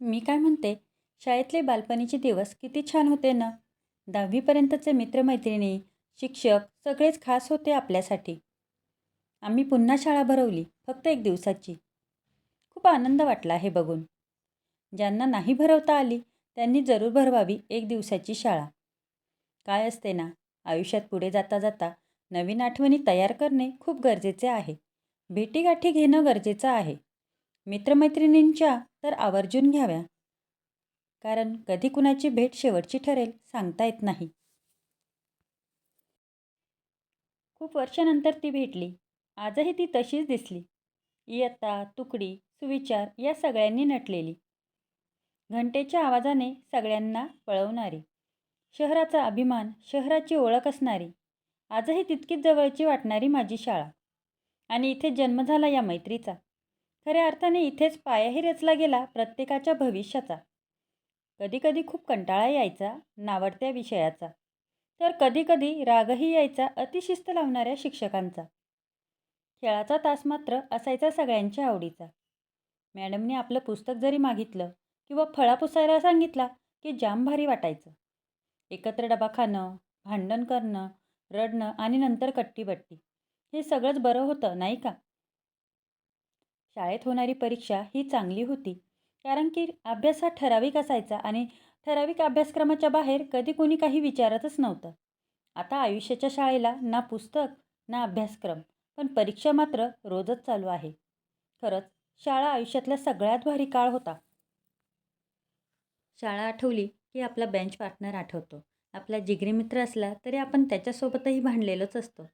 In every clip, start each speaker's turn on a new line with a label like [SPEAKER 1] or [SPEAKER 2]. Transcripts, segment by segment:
[SPEAKER 1] मी काय म्हणते? शाळेतले बालपणीचे दिवस किती छान होते ना? दहावीपर्यंतचे मित्रमैत्रिणी शिक्षक सगळेच खास होते आपल्यासाठी. आम्ही पुन्हा शाळा भरवली फक्त एक दिवसाची. खूप आनंद वाटला हे बघून. ज्यांना नाही भरवता आली त्यांनी जरूर भरवावी एक दिवसाची शाळा. काय असते ना आयुष्यात पुढे जाता जाता नवीन आठवणी तयार करणे खूप गरजेचे आहे. भेटीगाठी घेणं गरजेचं आहे. मित्रमैत्रिणींच्या तर आवर्जून घ्याव्या. कारण कधी कुणाची भेट शेवटची ठरेल सांगता येत नाही. खूप वर्षानंतर ती भेटली. आजही ती तशीच दिसली. इयत्ता तुकडी सुविचार या सगळ्यांनी नटलेली. घंटेच्या आवाजाने सगळ्यांना पळवणारी शहराचा अभिमान शहराची ओळख असणारी. आजही तितकीच जवळची वाटणारी माझी शाळा. आणि इथे जन्म झाला या मैत्रीचा. खऱ्या अर्थाने इथेच पायाही रचला गेला प्रत्येकाच्या भविष्याचा. कधीकधी खूप कंटाळा यायचा नावडत्या विषयाचा. तर कधीकधी रागही यायचा अतिशिस्त लावणाऱ्या शिक्षकांचा. खेळाचा तास मात्र असायचा सगळ्यांच्या आवडीचा. मॅडमने आपलं पुस्तक जरी मागितलं किंवा फळा पुसायला सांगितला की जाम भारी वाटायचं. एकत्र डबा खाणं भांडण करणं रडणं आणि नंतर कट्टीबट्टी. हे सगळंच बरं होतं नाही का? शाळेत होणारी परीक्षा ही चांगली होती. कारण की अभ्यास हा ठराविक असायचा आणि ठराविक अभ्यासक्रमाच्या बाहेर कधी कोणी काही विचारतच नव्हतं. आता आयुष्याच्या शाळेला ना पुस्तक ना अभ्यासक्रम पण परीक्षा मात्र रोजच चालू आहे. खरंच शाळा आयुष्यातला सगळ्यात भारी काळ होता. शाळा आठवली की आपला बेंच पार्टनर आठवतो. आपला जिगरी मित्र असला तरी आपण त्याच्यासोबतही भांडलेलोच असतो.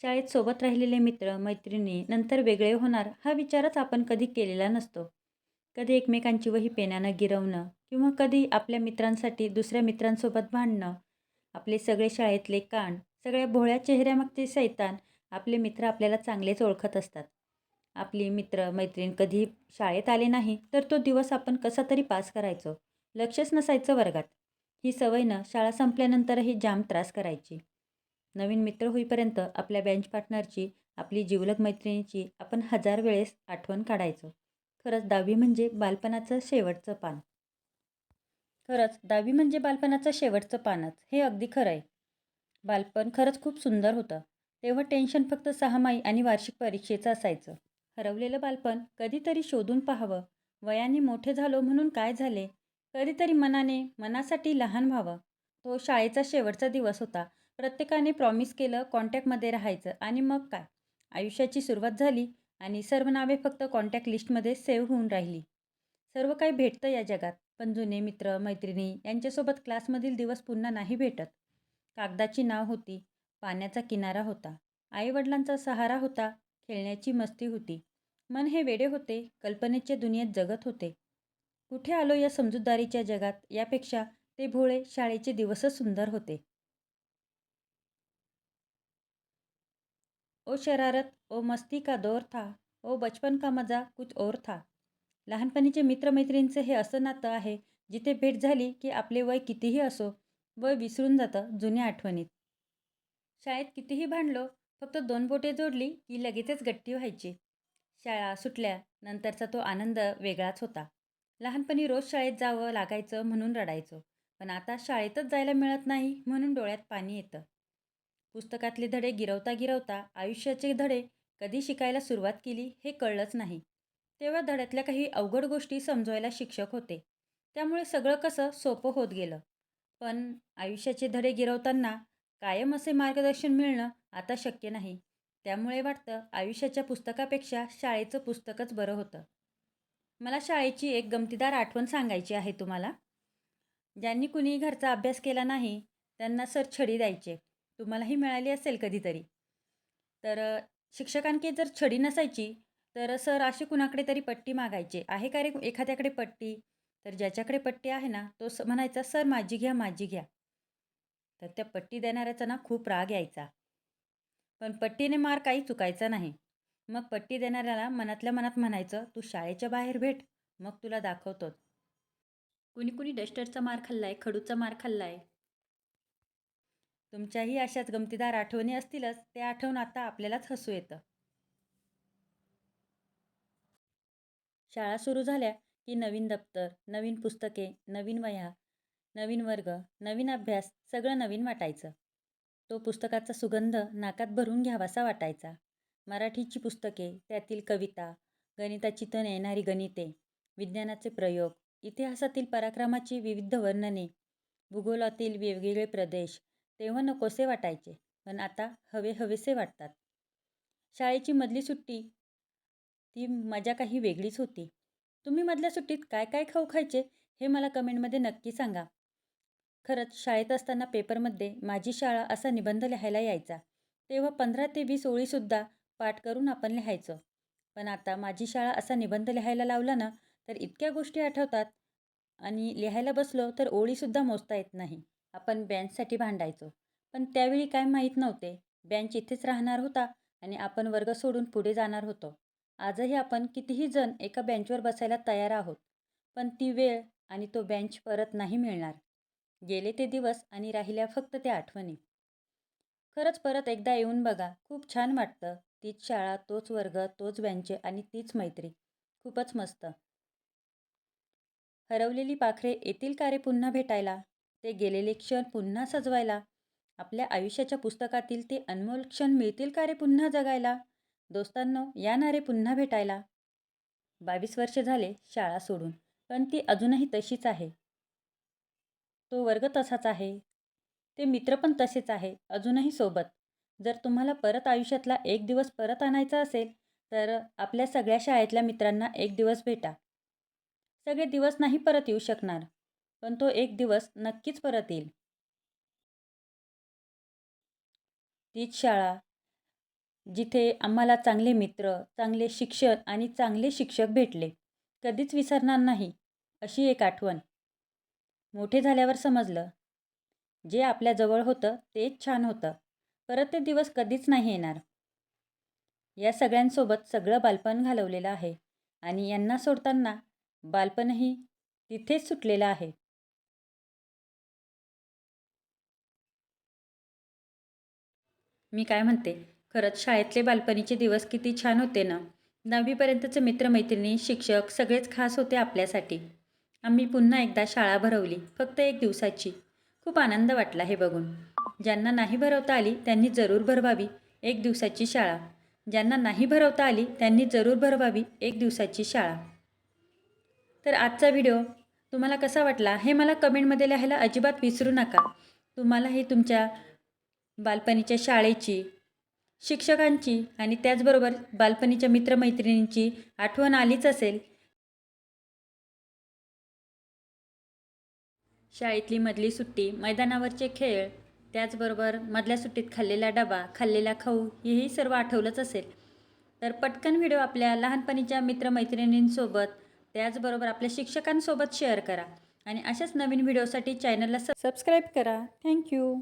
[SPEAKER 1] शाळेत सोबत राहिलेले मित्र मैत्रिणी नंतर वेगळे होणार हा विचारच आपण कधी केलेला नसतो. कधी एकमेकांची वही पेनानं गिरवणं किंवा कधी आपल्या मित्रांसाठी दुसऱ्या मित्रांसोबत भांडणं. आपले सगळे शाळेतले कान सगळ्या भोळ्या चेहऱ्यामागचे सैतान आपले मित्र आपल्याला चांगलेच ओळखत असतात. आपली मित्र मैत्रीण कधी शाळेत आले नाही तर तो दिवस आपण कसा तरी पास करायचो लक्षच नसायचं वर्गात. ही सवयनं शाळा संपल्यानंतरही जाम त्रास करायची. नवीन मित्र होईपर्यंत आपल्या बेंच पार्टनरची आपली जिवलग मैत्रिणीची आपण हजार वेळेस आठवण काढायचो. खरंच दहावी म्हणजे बालपणाचं शेवटचं पान. खरंच दहावी म्हणजे बालपणाचं शेवटचं पानच हे अगदी खरं आहे बालपण खरंच खूप सुंदर होतं. तेव्हा टेन्शन फक्त सहामाही आणि वार्षिक परीक्षेचं असायचं. हरवलेलं बालपण कधीतरी शोधून पाहावं. वयाने मोठे झालो म्हणून काय झाले? कधीतरी मनाने मनासाठी लहान व्हावं. तो शाळेचा शेवटचा दिवस होता. प्रत्येकाने प्रॉमिस केलं कॉन्टॅक्टमध्ये राहायचं. आणि मग काय? आयुष्याची सुरुवात झाली आणि सर्व नावे फक्त कॉन्टॅक्ट लिस्टमध्ये सेव्ह होऊन राहिली. सर्व काही भेटतं या जगात पण जुने मित्र मैत्रिणी यांच्यासोबत क्लासमधील दिवस पुन्हा नाही भेटत. कागदाची नाव होती पाण्याचा किनारा होता आईवडिलांचा सहारा होता खेळण्याची मस्ती होती. मन हे वेडे होते कल्पनेच्या दुनियेत जगत होते. कुठे आलो या समजूतदारीच्या जगात? यापेक्षा ते भोळे शाळेचे दिवसच सुंदर होते. ओ शरारत ओ मस्ती का दौर था ओ बचपन का मजा कुछ और था. लहानपणीचे मित्रमैत्रींचं हे असं नातं आहे जिथे भेट झाली की आपले वय कितीही असो वय विसरून जातं जुन्या आठवणीत. शाळेत कितीही भांडलो फक्त दोन बोटे जोडली की लगेचच गट्टी व्हायची. शाळा सुटल्या नंतरचा तो आनंद वेगळाच होता. लहानपणी रोज शाळेत जावं लागायचं म्हणून रडायचो पण आता शाळेतच जायला मिळत नाही म्हणून डोळ्यात पाणी येतं. पुस्तकातले धडे गिरवता गिरवता आयुष्याचे धडे कधी शिकायला सुरुवात केली हे कळलंच नाही. तेव्हा धड्यातल्या काही अवघड गोष्टी समजवायला शिक्षक होते. त्यामुळे सगळं कसं सोपं होत गेलं. पण आयुष्याचे धडे गिरवताना कायम असे मार्गदर्शन मिळणं आता शक्य नाही. त्यामुळे वाटतं आयुष्याच्या पुस्तकापेक्षा शाळेचं पुस्तकच बरं होतं. मला शाळेची एक गमतीदार आठवण सांगायची आहे तुम्हाला. ज्यांनी कुणी घरचा अभ्यास केला नाही त्यांना सर छडी द्यायचे. तुम्हालाही मिळाली असेल कधीतरी. तर शिक्षकांकी जर छडी नसायची तर सर असे कुणाकडे तरी पट्टी मागायचे. आहे का रे एखाद्याकडे पट्टी? तर ज्याच्याकडे पट्टी आहे ना तो स म्हणायचा सर माझी घ्या माझी घ्या. तर त्या पट्टी देणाऱ्याचा ना खूप राग यायचा. पण पट्टीने मार काही चुकायचा नाही. मग पट्टी देणाऱ्याला मनातल्या मनात म्हणायचं तू शाळेच्या बाहेर भेट मग तुला दाखवतोच कुणी कुणी डस्टरचा मार खाल्लाय खडूचा मार खाल्लाय. तुमच्याही अशाच गमतीदार आठवणी असतीलच ते आठवून आता आपल्यालाच हसू येतं. शाळा सुरू झाल्या की नवीन दप्तर नवीन पुस्तके नवीन वह्या नवीन वर्ग नवीन अभ्यास सगळं नवीन वाटायचं. तो पुस्तकाचा सुगंध नाकात भरून घ्यावासा वाटायचा. मराठीची पुस्तके त्यातील कविता गणिताची तण येणारी गणिते विज्ञानाचे प्रयोग इतिहासातील पराक्रमाची विविध वर्णने भूगोलातील वेगवेगळे प्रदेश तेव्हा नकोसे वाटायचे पण आता हवे हवेसे वाटतात. शाळेची मधली सुट्टी ती मजा काही वेगळीच होती. तुम्ही मधल्या सुट्टीत काय काय खाऊ खायचे हे मला कमेंटमध्ये नक्की सांगा. खरंच शाळेत असताना पेपरमध्ये माझी शाळा असा निबंध लिहायला यायचा. तेव्हा पंधरा ते वीस ओळीसुद्धा पाठ करून आपण लिहायचो. पण आता माझी शाळा असा निबंध लिहायला लावला ना तर इतक्या गोष्टी आठवतात आणि लिहायला बसलो तर ओळीसुद्धा मोजता येत नाही. आपण बेंचसाठी भांडायचो. पण त्यावेळी काय माहीत नव्हते. बेंच इथेच राहणार होता आणि आपण वर्ग सोडून पुढे जाणार होतो. आजही आपण कितीही जण एका बेंचवर बसायला तयार आहोत. पण ती वेळ आणि तो बेंच परत नाही मिळणार. गेले ते दिवस आणि राहिल्या फक्त त्या आठवणी. खरंच परत एकदा येऊन बघा. खूप छान वाटतं. तीच शाळा तोच वर्ग तोच बेंच आणि तीच मैत्री. खूपच मस्त. हरवलेली पाखरे येतील का रे पुन्हा भेटायला? ते गेलेले क्षण पुन्हा सजवायला. आपल्या आयुष्याच्या पुस्तकातील ते अनमोल क्षण मिळतील का रे पुन्हा जगायला? दोस्तांनो या ना रे पुन्हा भेटायला. बावीस वर्ष झाले शाळा सोडून पण ती अजूनही तशीच आहे. तो वर्ग तसाच आहे. ते मित्र पण तसेच आहे अजूनही सोबत. जर तुम्हाला परत आयुष्यातला एक दिवस परत आणायचा असेल तर आपल्या सगळ्या शाळेतल्या मित्रांना एक दिवस भेटा. सगळे दिवस नाही परत येऊ शकणार. पण तो एक दिवस नक्कीच परत येईल. तीच शाळा जिथे आम्हाला चांगले मित्र चांगले शिक्षण आणि चांगले शिक्षक भेटले. कधीच विसरणार नाही अशी एक आठवण. मोठे झाल्यावर समजलं. जे आपल्याजवळ होतं तेच छान होतं. परत ते दिवस कधीच नाही येणार. या सगळ्यांसोबत सगळं बालपण घालवलेलं आहे. आणि यांना सोडताना बालपणही तिथेच सुटलेलं आहे. मी काय म्हणते? खरंच शाळेतले बालपणीचे दिवस किती छान होते ना. नववीपर्यंतचे मित्रमैत्रिणी शिक्षक सगळेच खास होते आपल्यासाठी. आम्ही पुन्हा एकदा शाळा भरवली फक्त एक दिवसाची. खूप आनंद वाटला हे बघून. ज्यांना नाही भरवता आली त्यांनी जरूर भरवावी एक दिवसाची शाळा. ज्यांना नाही भरवता आली त्यांनी जरूर भरवावी एक दिवसाची शाळा. तर आजचा व्हिडिओ तुम्हाला कसा वाटला हे मला कमेंटमध्ये लिहायला अजिबात विसरू नका. तुम्हालाही तुमच्या बालपणीच्या शाळेची शिक्षकांची आणि त्याचबरोबर बालपणीच्या मित्रमैत्रिणींची आठवण आलीच असेल. शाळेतली मधली सुट्टी मैदानावरचे खेळ त्याचबरोबर मधल्या सुट्टीत खाल्लेला डबा खाल्लेला खाऊ हेही सर्व आठवलंच असेल. तर पटकन व्हिडिओ आपल्या लहानपणीच्या मित्रमैत्रिणींसोबत त्याचबरोबर आपल्या शिक्षकांसोबत शेअर करा आणि अशाच नवीन व्हिडिओसाठी चॅनलला सबस्क्राईब करा. थँक्यू.